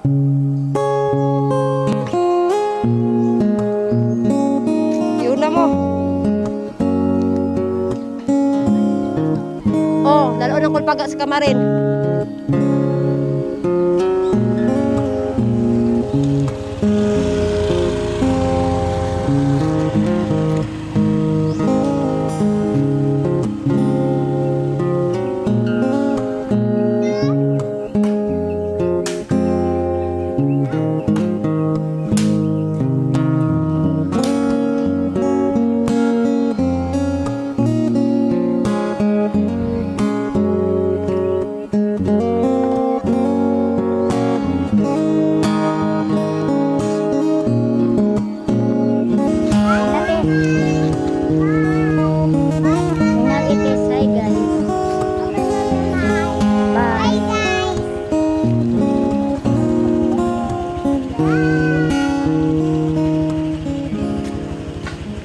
Iula mo. Oh, lalo na kulpaga sa kamarin.